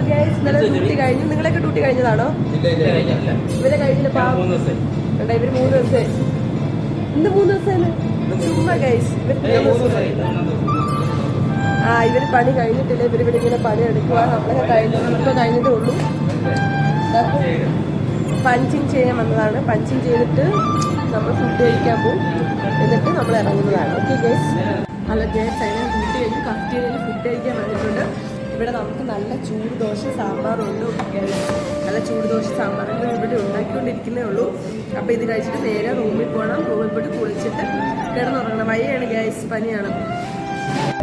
ഇന്നലെ ഡ്യൂട്ടി കഴിഞ്ഞു. നിങ്ങളൊക്കെ ഡ്യൂട്ടി കഴിഞ്ഞതാണോ? ഇവരെ കഴിഞ്ഞില്ല ഇവർ മൂന്ന് ദിവസമായി. ഇന്ന് മൂന്ന് ദിവസമാണ്. ചുമ്മാ ഗൈസ് ആ ഇവർ പണി കഴിഞ്ഞിട്ടില്ല. ഇവർ ഇവിടെ ഇങ്ങനെ പണി എടുക്കുക നമ്മളൊക്കെ കഴിഞ്ഞു. ഇപ്പൊ കഴിഞ്ഞതേ ഉള്ളൂ. പഞ്ചിങ് ചെയ്യാൻ വന്നതാണ്. പഞ്ചിങ് ചെയ്തിട്ട് നമ്മൾ ഫുഡ് കഴിക്കാൻ പോകും എന്നിട്ട് നമ്മൾ ഇറങ്ങുന്നതാണ്. ഓക്കെ ഗേസ് അല്ല ഗേസ് അതിനെ ഡ്യൂട്ടി കഴിഞ്ഞ് കഫ്റ്റീരിയയിൽ ഫുഡ് കഴിക്കാൻ ഇവിടെ നമുക്ക് നല്ല ചൂട് ദോശ സാമ്പാറുണ്ട്. നല്ല ചൂട് ദോശ സാമ്പാറുകൾ ഇവിടെ ഉണ്ടാക്കിക്കൊണ്ടിരിക്കുന്നേ ഉള്ളൂ. അപ്പോൾ ഇത് കഴിച്ചിട്ട് നേരെ റൂമിൽ പോകണം. റൂമിൽ പോയിട്ട് കുളിച്ചിട്ട് കിടന്നുറങ്ങണം. വയ്യാണ് ഗ്യാസ് പനിയാണ്.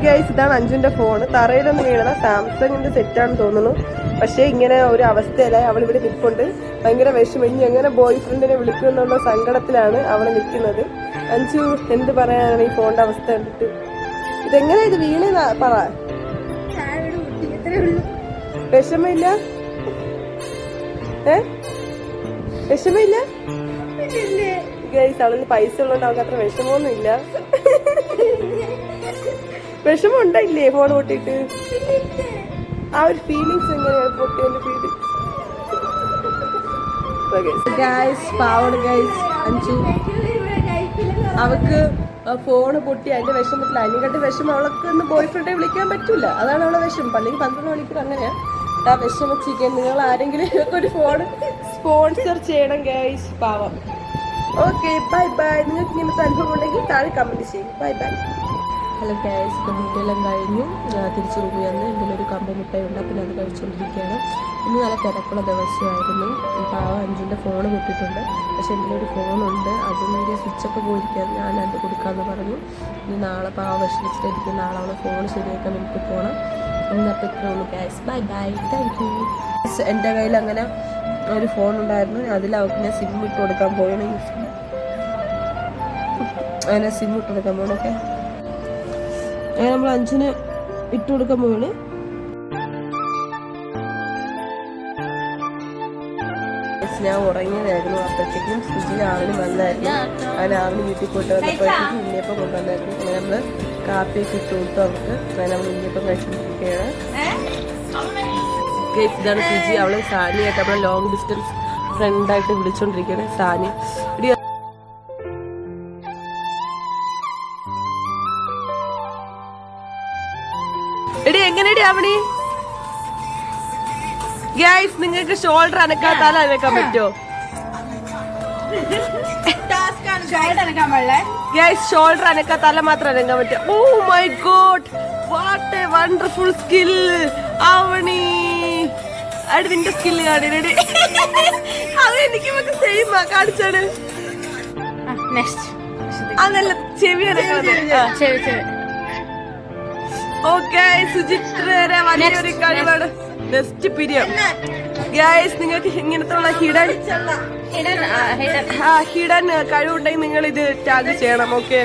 ഗ്യാസ് ഇതാണ് അഞ്ജുന്റെ ഫോൺ തറയിലൊന്നും വീണത. സാംസങ്ങിന്റെ സെറ്റാണെന്ന് തോന്നുന്നു. പക്ഷേ ഇങ്ങനെ ഒരു അവസ്ഥയല്ല. അവൾ ഇവിടെ നിൽപ്പുണ്ട് ഭയങ്കര വിഷമം. ഇനി എങ്ങനെ ബോയ് ഫ്രണ്ടിനെ വിളിക്കുമെന്നുള്ള സങ്കടത്തിലാണ് അവൾ നിൽക്കുന്നത്. അഞ്ചു എന്ത് പറയാനാണ് ഈ ഫോണിന്റെ അവസ്ഥ കണ്ടിട്ട്? ഇതെങ്ങനെ ഇത് വീണെന്ന് പറ. വിഷമില്ല ഏ? വിഷമില്ല ഗൈസ് അവളിന് പൈസ ഉള്ളതുകൊണ്ട് അവൾക്ക് അത്ര വിഷമമൊന്നും ഇല്ല വിഷമം ഉണ്ടായില്ലേ ഫോൺ പൊട്ടിട്ട് ആ ഒരു ഫീലിങ്സ് എങ്ങനെയാണ് പൊട്ടിയതിന്റെ ഫീലിങ്സ് ഗൈസ് ഗൈസ് അവക്ക് ഫോണ് പൊട്ടി അതിന്റെ വിഷമത്തില്ല അതിനെക്കാട്ടി വിഷമം അവൾക്ക് ഒന്ന് ബോയ് ഫ്രണ്ടെ വിളിക്കാൻ പറ്റില്ല അതാണ് അവളെ വിഷമം. അല്ലെങ്കിൽ പന്ത്രണ്ട് മണിക്കൂർ അങ്ങനെയാ. ആ വിഷമിച്ചിരിക്കാൻ നിങ്ങൾ ആരെങ്കിലും ഒരു ഫോൺ സ്പോൺസർ ചെയ്യണം ഗൈസ് പാവം. ഓക്കെ ബൈ ബൈ നിങ്ങൾക്ക് ഇങ്ങനത്തെ അനുഭവം ഉണ്ടെങ്കിൽ താഴെ കമന്റ് ചെയ്യും. ബൈ ബൈ ഹലോ ഗൈസ് മുട്ടയെല്ലാം കഴിഞ്ഞു. തിരിച്ചു എന്തെങ്കിലും ഒരു കമ്പ മുട്ടയുണ്ട് പിന്നെ അത് കഴിച്ചുകൊണ്ടിരിക്കുകയാണ് ഇന്ന് നല്ല തിരക്കുള്ള ദിവസമായിരുന്നു. പാവ അഞ്ചിന്റെ ഫോൺ കിട്ടിയിട്ടുണ്ട് പക്ഷെ എന്റെ ഒരു ഫോണുണ്ട് സ്വിച്ച് സ്വിച്ചൊക്കെ പോയിരിക്കാൻ ഞാൻ അത് കൊടുക്കാമെന്ന് പറഞ്ഞു. ഇനി നാളെ പാവ വിഷമിച്ചിട്ടിരിക്കും നാളെ അവളെ ഫോൺ ശരിയാക്കാൻ എനിക്ക് പോകണം ഇന്നപ്പോൾ ഇത്രേ ഉള്ളൂ guys bye bye thank you എന്റെ കയ്യിൽ അങ്ങനെ ഒരു ഫോൺ ഉണ്ടായിരുന്നു. അതിൽ അവൾക്ക് ഞാൻ സിം ഇട്ട് കൊടുക്കാൻ യൂസ് അങ്ങനെ സിം ഇട്ട് കൊടുക്കാൻ പോകണം ഓക്കെ അങ്ങനെ നമ്മൾ അഞ്ചിന് ഇട്ട് കൊടുക്കാൻ പോവാണ്. ഞാൻ ഉറങ്ങിയതായിരുന്നു അപ്പോഴത്തേക്കും സുജിന് ആവിന് വന്നായിരുന്നു. അങ്ങനെ ആവിന് വീട്ടിൽ പോയിട്ട് വന്നപ്പോഴത്തേക്കും ഉണ്ണിയപ്പം കൊണ്ടുവന്നായിരുന്നു. അങ്ങനെ നമ്മൾ കാപ്പിയൊക്കെ ഇട്ട് കൊടുത്തു അവർക്ക്. അങ്ങനെ നമ്മൾ ഉണ്ണിയപ്പം കഴിച്ചിരിക്കുകയാണ് ഇതാണ് സുജി. അവളെ സാനിയായിട്ട് നമ്മളെ ലോങ് ഡിസ്റ്റൻസ് ഫ്രണ്ടായിട്ട് വിളിച്ചോണ്ടിരിക്കുകയാണ്. സാനി എടി എങ്ങനെയടി അവണി ഗൈസ് നിങ്ങൾക്ക് ഷോൾഡർ അനക്കാൻ തല അനക്കാൻ പറ്റുമോ ഗൈസ് ഷോൾഡർ അനക്കാൻ തല മാത്രം അനക്കാൻ പറ്റും. ഓ my god what a wonderful skill Avani അടി നിന്റെ സ്കില്ല് കാണിനടി അത് എനിക്ക് സെയിം ആ കാണിച്ചാണ് നെക്സ്റ്റ് അതല്ല ചെവി അനക്കാൻ ചെവി ശരി ഓക്കെ സുചിത്രയുടെ വലിയൊരു കഴിവാണ്. നെക്സ്റ്റ് പിരിയം. ഗൈസ് നിങ്ങൾക്ക് ഇങ്ങനത്തെ ഉള്ള ഹിഡൻ ഹിഡൻ ഹിഡൻ ഹിഡൻ കഴിവുണ്ടെങ്കിൽ നിങ്ങൾ ഇത് ടാഗ് ചെയ്യണം ഓക്കെ